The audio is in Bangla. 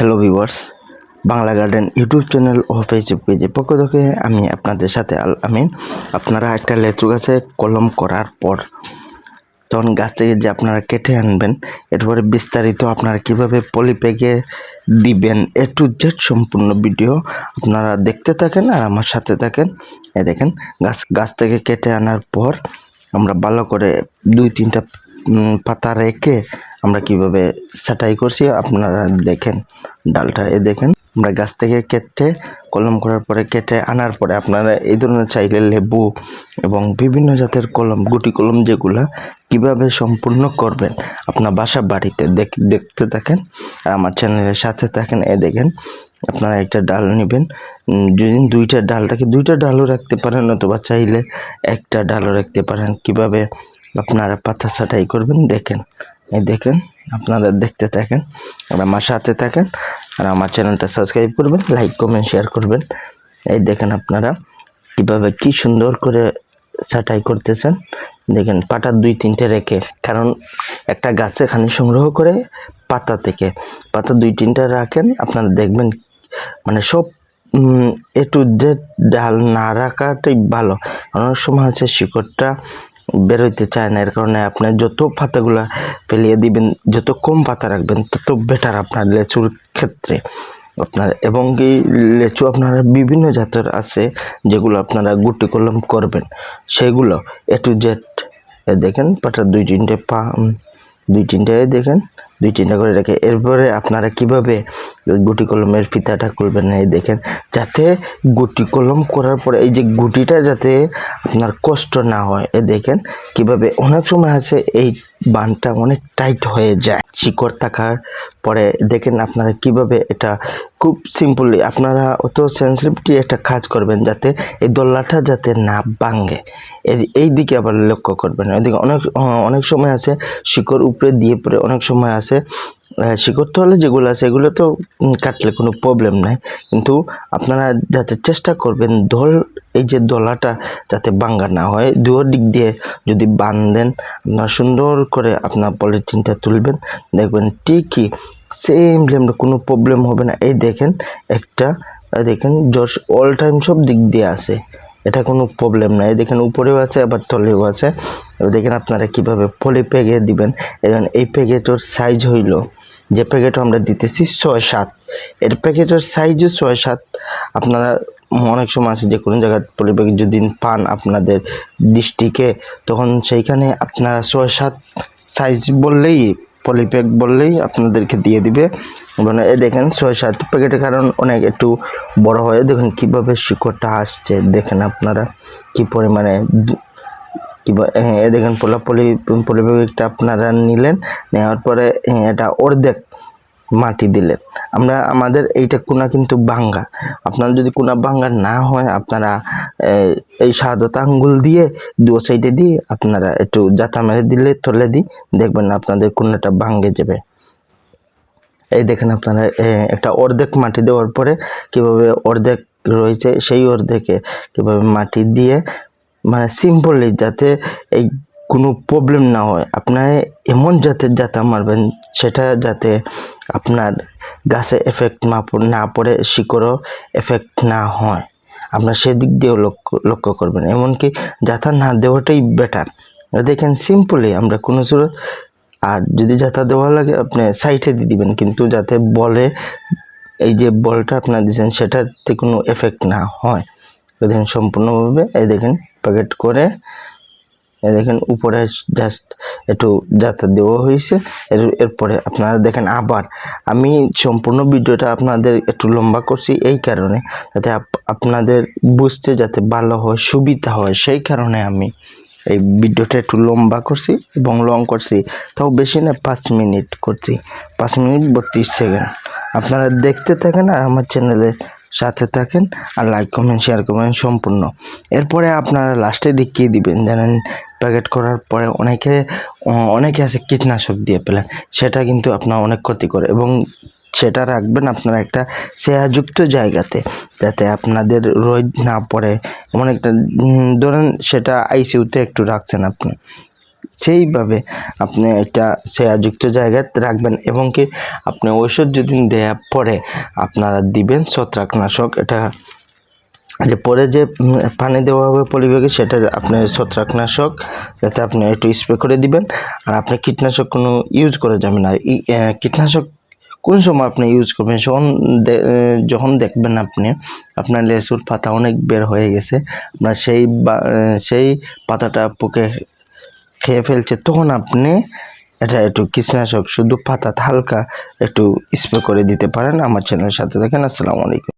Hello viewers Bangla garden YouTube channel ও ফেসবুক পেজের পক্ষ থেকে আমি আপনাদের সাথে আল আমিন। আপনারা একটা লেচু গাছে কলম করার পর তখন গাছ থেকে যে আপনারা কেটে আনবেন, এরপরে বিস্তারিত আপনারা কীভাবে পলিপ্যাকে দিবেন, এ টু জেড সম্পূর্ণ ভিডিও আপনারা দেখতে থাকেন আর আমার সাথে থাকেন। এ দেখেন, গাছ গাছ থেকে কেটে আনার পর আমরা ভালো করে দুই তিনটা পাতা রেখে আমরা কীভাবে ছাটাই করছি, আপনারা দেখেন, ডালটা এ দেখেন। আমরা গাছ থেকে কেটে, কলম করার পরে কেটে আনার পরে আপনারা এই ধরনের চাইলে লেবু এবং বিভিন্ন জাতের কলম, গুটি কলম যেগুলা কীভাবে সম্পূর্ণ করবেন, আপনার বাসা বাড়িতে দেখ দেখতে থাকেন, আর আমার চ্যানেলের সাথে থাকেন, এ দেখেন, আপনারা একটা ডাল নেবেন। যদি দুইটা ডাল থাকে, দুইটা ডালও রাখতে পারেন, অথবা চাইলে একটা ডালও রাখতে পারেন। কীভাবে আপনারা পাতা ছাটাই করবেন, দেখেন। এই দেখেন, আপনারা দেখতে থাকেন, আর আমার সাথে থাকেন, আর আমার চ্যানেলটা সাবস্ক্রাইব করবেন, লাইক, কমেন্ট, শেয়ার করবেন। এই দেখেন আপনারা কীভাবে কি সুন্দর করে ছাটাই করতেছেন। দেখেন পাতা দুই তিনটে রেখে, কারণ একটা গাছে খানি সংগ্রহ করে পাতা থেকে, পাতা দুই তিনটা রাখেন, আপনারা দেখবেন মানে সব এ টু ডাল না রাখাটাই ভালো। অনেক সময় আছে শিকড়টা বেরোইতে চায় না, এর কারণে আপনি যত পাতাগুলো ফেলিয়ে দিবেন, যত কম পাতা রাখবেন, তত বেটার আপনার লেচুর ক্ষেত্রে। আপনার এবং কি লেচু আপনারা বিভিন্ন জাতের আছে, যেগুলো আপনারা গুটি কলম করবেন। সেগুলো এ টু জেড দেখেন পাটা দুই তিনটে পা দুই তিনটে দেখেন দুই তিনটা করে রেখে এরপরে আপনারা কীভাবে গুটি কলমের ফিতাটা করবেন এই দেখেন, যাতে গুটি কলম করার পরে এই যে গুটিটা যাতে আপনার কষ্ট না হয়, এ দেখেন কীভাবে অনেক সময় আছে এই বানটা অনেক টাইট হয়ে যায়। শিকড় থাকার পরে দেখেন আপনারা কীভাবে এটা খুব সিম্পলি আপনারা অত সেন্সিটিভিটি একটা কাজ করবেন যাতে এই দোল্লাটা যাতে না ভাঙে। এই- এই দিকে আবার লক্ষ্য করবেন। এদিকে অনেক অনেক সময় আছে শিকড় উপরে দিয়ে পরে অনেক সময় আছে আহ, শিকড় তো হলে যেগুলো আছে এগুলো তো কাটলে কোনো প্রবলেম নাই। কিন্তু আপনারা যাতে চেষ্টা করবেন দোল এই যে দোলাটা যাতে বাঙ্গা না হয় দুয়ো দিক দিয়ে যদি বাঁধেন আপনার সুন্দর করে আপনার পলিথিনটা তুলবেন। দেখবেন ঠিকই সেম লেমটা কোনো প্রবলেম হবে না। এই দেখেন একটা দেখেন জস অল টাইম সব দিক দিয়ে আছে। এটা কোনো প্রবলেম নাই দেখেন উপরেও আছে, আবার তলেও আছে। দেখেন আপনারা কীভাবে পলি প্যাকে দিবেন। এবং এই প্যাকেটের সাইজ হইল, যে প্যাকেট আমরা দিতেছি ছয় সাত। এর প্যাকেটের সাইজও ছয় সাত। আপনারা অনেক সময় আছে যে কোনো জায়গায় পলি প্যাকেট যদি পান আপনাদের ডিস্ট্রিক্টে তখন সেইখানে আপনারা ছয় সাত সাইজ বললেই পলিপ্যাক বললেই আপনাদেরকে দিয়ে দিবে। মানে এ দেখেন ছয় সাত প্যাকেটের কারণ অনেক একটু বড় হয়। দেখুন কীভাবে শিকড়টা আসছে দেখেন আপনারা কি পরিমাণে দু- কি হ্যাঁ এ দেখেন পোলা পলি পলিপ্যাকটা আপনারা নিলেন নেওয়ার পরে হ্যাঁ, এটা অর্ধেক মাটি দিলেন আমরা আমাদের এইটা কোনা কিন্তু বাঙ্গা। আপনার যদি কোনা বাঙ্গা না হয় আপনারা এই, সাদত আঙ্গুল দিয়ে দু সাইডে দিয়ে আপনারা একটু জাতা মেরে দিলে তলে দিই দেখবেন আপনাদের কোনাটা ভাঙ্গে যাবে। এই দেখেন আপনারা একটা অর্ধেক মাটি দেওয়ার পরে কীভাবে অর্ধেক রয়েছে সেই অর্ধেকে কীভাবে মাটি দিয়ে মানে সিম্পলি যাতে এই কোনো প্রবলেম না হয়। আপনার এমন জাতের জাতা মারবেন, সেটা যাতে আপনার গাছে এফেক্ট না না পড়ে, শিকড়ও এফেক্ট না হয়। আপনার সেদিক দিয়েও লক্ষ্য লক্ষ্য করবেন। এমনকি যাতা না দেওয়াটাই বেটার দেখেন সিম্পলি আমরা কোনো সুরত আর যদি যাতা দেওয়া লাগে, আপনি সাইডে দিয়ে দিবেন। কিন্তু যাতে বলে, এই যে বলটা আপনার দিয়েছেন, সেটাতে কোনো এফেক্ট না হয়। দেখেন সম্পূর্ণভাবে, এই দেখেন প্যাকেট করে এই দেখেন, উপরে জাস্ট একটু যাতা দেওয়া হয়েছে। এর, এরপরে আপনারা দেখেন আবার আমি সম্পূর্ণ ভিডিওটা আপনাদের একটু লম্বা করছি এই কারণে, যাতে আপ- আপনাদের বুঝতে যাতে ভালো হয়, সুবিধা হয়, সেই কারণে আমি এই ভিডিওটা একটু লম্বা করছি এবং লং করছি। তাও বেশি না, পাঁচ মিনিট করছি। পাঁচ মিনিট বত্রিশ সেকেন্ড। আপনারা দেখতে থাকেন আর আমার চ্যানেলে সাথে থাকেন আর লাইক কমেন্ট শেয়ার করবেন সম্পূর্ণ। এরপরে আপনারা লাস্টে দেখিয়ে দিবেন, জানেন প্যাকেট করার পরে অনেকে অনেকে আছে কীটনাশক দিয়ে পেলেন। সেটা কিন্তু আপনার অনেক ক্ষতি করে এবং সেটা রাখবেন আপনারা একটা ছায়াযুক্ত জায়গাতে যাতে আপনাদের রোদ না পড়ে। এমন একটা ধরেন সেটা আইসিউতে একটু রাখছেন আপনি। সেইভাবে আপনি এটা ছেয়াযুক্ত জায়গায় রাখবেন এবং কি আপনি ঔষধ যদি দেওয়ার পরে আপনারা দিবেন ছত্রাকনাশক। এটা যে পরে যে পানি দেওয়া হবে পলিব্যাগে সেটা আপনি ছত্রাকনাশক, যাতে আপনি একটু স্প্রে করে দিবেন। আর আপনি কীটনাশক কোনো ইউজ করে যাবেন না। কীটনাশক কোন সময় আপনি ইউজ করবেন? যখন যখন দেখবেন আপনি, আপনার লেসুর পাতা অনেক বের হয়ে গেছে, আপনার সেই সেই পাতাটা পোকে খেয়ে ফেলছে, তখন আপনি এটা একটু কীটনাশক, শুধু পাতা হালকা একটু স্প্রে করে দিতে পারেন। আমার চ্যানেলের সাথে দেখেন আসসালামু আলাইকুম।